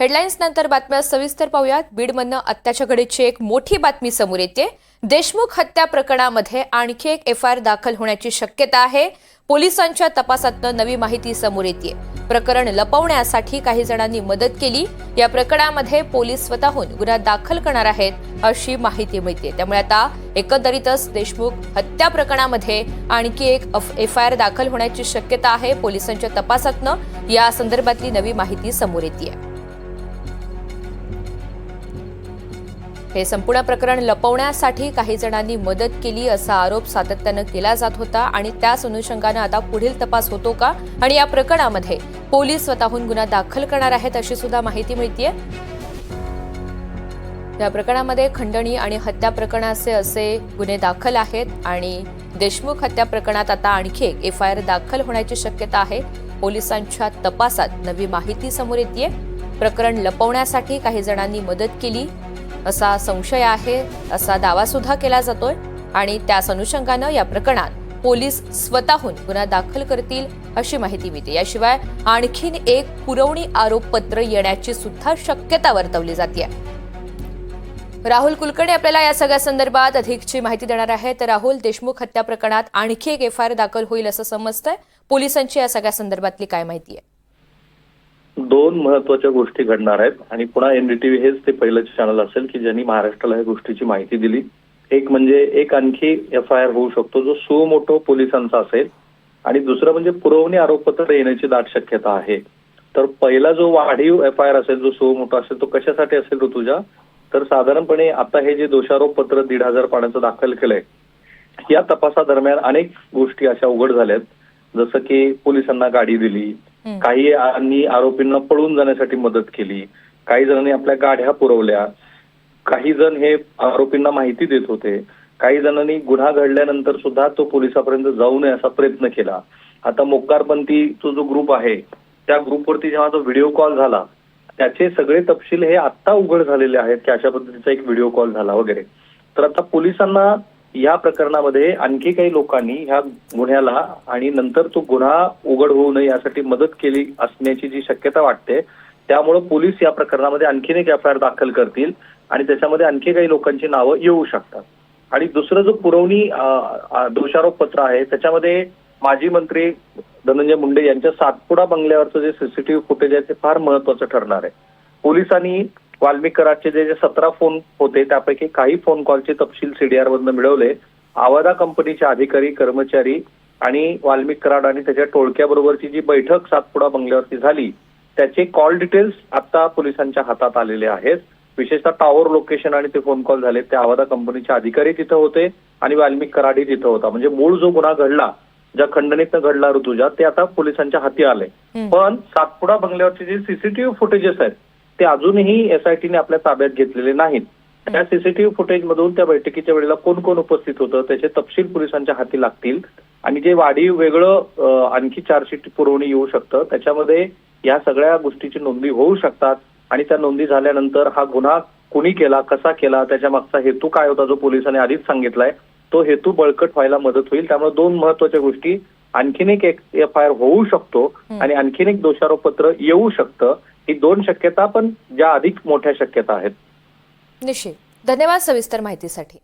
Headlines नंतर बातम्या सविस्तर पाहूयात. बीडमधनं अत्याच्या घडीची एक मोठी बातमी समोर येते. देशमुख हत्या प्रकरणामध्ये आणखी एक एफ आय आर दाखल होण्याची शक्यता आहे. पोलिसांच्या तपासातनं नवी माहिती समोर येते. प्रकरण लपवण्यासाठी काही जणांनी मदत केली. या प्रकरणामध्ये पोलीस स्वतःहून गुन्हा दाखल करणार आहेत अशी माहिती मिळते. त्यामुळे आता एकंदरीतच देशमुख हत्या प्रकरणामध्ये आणखी एक एफ आय आर दाखल होण्याची शक्यता आहे. पोलिसांच्या तपासातनं या संदर्भातली नवी माहिती समोर येते. हे संपूर्ण प्रकरण लपवण्यासाठी काही जणांनी मदत केली असा आरोप सातत्यानं केला जात होता आणि त्याच अनुषंगानं आता पुढील तपास होतो का? आणि या प्रकरणामध्ये पोलीस स्वतःहून गुन्हा दाखल करणार आहेत अशी सुद्धा माहिती मिळतीये. या प्रकरणामध्ये खंडणी आणि हत्या प्रकरणाचे असे गुन्हे दाखल आहेत आणि देशमुख हत्या प्रकरणात आता आणखी एक एफ आय आर दाखल होण्याची शक्यता आहे. पोलिसांच्या तपासात नवी माहिती समोर येते प्रकरण लपवण्यासाठी काही जणांनी मदत केली. असा संशय आहे असा दावा सुद्धा केला जातोय. आणि त्याच अनुषंगानं या प्रकरणात पोलीस स्वतःहून गुन्हा दाखल करतील अशी माहिती मिळते. याशिवाय आणखीन एक पुरवणी आरोपपत्र येण्याची सुद्धा शक्यता वर्तवली जाते राहुल कुलकर्णी आपल्याला या सगळ्या संदर्भात अधिकची माहिती देणार आहे तर राहुल देशमुख हत्या प्रकरणात आणखी एक एफ आय आर दाखल होईल असं समजतंय. पोलिसांची या सगळ्या संदर्भातली काय माहिती आहे? दोन महत्त्वाच्या गोष्टी घडणार आहेत. आणि पुन्हा एनडीटीव्ही हेच ते पहिलं चॅनल असेल की ज्यांनी महाराष्ट्राला या गोष्टीची माहिती दिली. एक म्हणजे एक आणखी एफ आय आर होऊ शकतो जो सुमोटो पोलिसांचा असेल. आणि दुसरं म्हणजे पुरवणी आरोपपत्र येण्याची दाट शक्यता आहे. तर पहिला जो वाढीव एफ आय आर असेल जो सुमोटो असेल तो कशासाठी असेल ऋतुजा तर साधारणपणे आता हे जे दोषारोपपत्र दीड हजार पाण्याचं दाखल केलंय या तपासादरम्यान अनेक गोष्टी अशा उघड झाल्यात. जसं की पोलिसांना गाडी दिली काही आणि आरोपींना पळून जाण्यासाठी मदत केली. काही जणांनी आपल्या गाड्या पुरवल्या. काही जण हे आरोपींना माहिती देत होते. काही जणांनी गुन्हा घडल्यानंतर सुद्धा तो पोलिसापर्यंत जाऊ नये असा प्रयत्न केला. आता मोक्कारपंथी तो जो ग्रुप आहे त्या ग्रुपवरती जेव्हा जो व्हिडिओ कॉल झाला त्याचे सगळे तपशील हे आत्ता उघड झालेले आहेत की अशा पद्धतीचा एक व्हिडिओ कॉल झाला वगैरे. तर आता पोलिसांना या प्रकरणामध्ये आणखी काही लोकांनी ह्या गुन्ह्याला आणि नंतर तो गुन्हा उघड होऊ नये यासाठी मदत केली असण्याची जी शक्यता वाटते त्यामुळे पोलीस या प्रकरणामध्ये आणखीन एक एफ आय आर दाखल करतील आणि त्याच्यामध्ये आणखी काही लोकांची नावं येऊ शकतात. आणि दुसरं जो पुरवणी दोषारोप पत्र आहे त्याच्यामध्ये माजी मंत्री धनंजय मुंडे यांच्या सातपुडा बंगल्यावरचं जे सीसीटीव्ही फुटेज आहे ते फार महत्वाचं ठरणार आहे. पोलिसांनी वाल्मिक कराडचे जे जे सतरा फोन होते त्यापैकी काही फोन कॉलचे तपशील सीडीआर मधनं मिळवले. आवादा कंपनीचे अधिकारी कर्मचारी आणि वाल्मिक कराड आणि त्याच्या टोळक्याबरोबरची जी बैठक सातपुडा बंगल्यावरती झाली त्याचे कॉल डिटेल्स आता पोलिसांच्या हातात आलेले आहेत. विशेषतः टॉवर लोकेशन आणि ते फोन कॉल झाले. ते आवादा कंपनीचे अधिकारी तिथं होते आणि वाल्मिक कराडही तिथं होता. म्हणजे मूळ जो गुन्हा घडला ज्या खंडणीतनं घडला ऋतुजा ते आता पोलिसांच्या हाती आले. पण सातपुडा बंगल्यावरचे जे सीसीटीव्ही फुटेजेस आहेत ते अजूनही एसआयटीने आपल्या ताब्यात घेतलेले नाहीत. त्या सीसीटीव्ही फुटेज मधून त्या बैठकीच्या वेळेला कोण कोण उपस्थित होतं त्याचे तपशील पोलिसांच्या हाती लागतील. आणि जे वाढीव वेगळं आणखी चार्जशीट पुरवणी येऊ शकतं त्याच्यामध्ये या सगळ्या गोष्टीची नोंदी होऊ शकतात. आणि त्या नोंदी झाल्यानंतर हा गुन्हा कुणी केला कसा केला त्याच्या मागचा हेतू काय होता जो पोलिसांनी आधीच सांगितलाय तो हेतू बळकट व्हायला मदत होईल. त्यामुळे दोन महत्त्वाच्या गोष्टी आणखीन एक एफ आय आर होऊ शकतो. आणि आणखीन एक दोषारोपपत्र येऊ शकतं. ही दोन शक्यता पण ज्या अधिक मोठ्या शक्यता आहेत. निश्चित. धन्यवाद सविस्तर माहितीसाठी.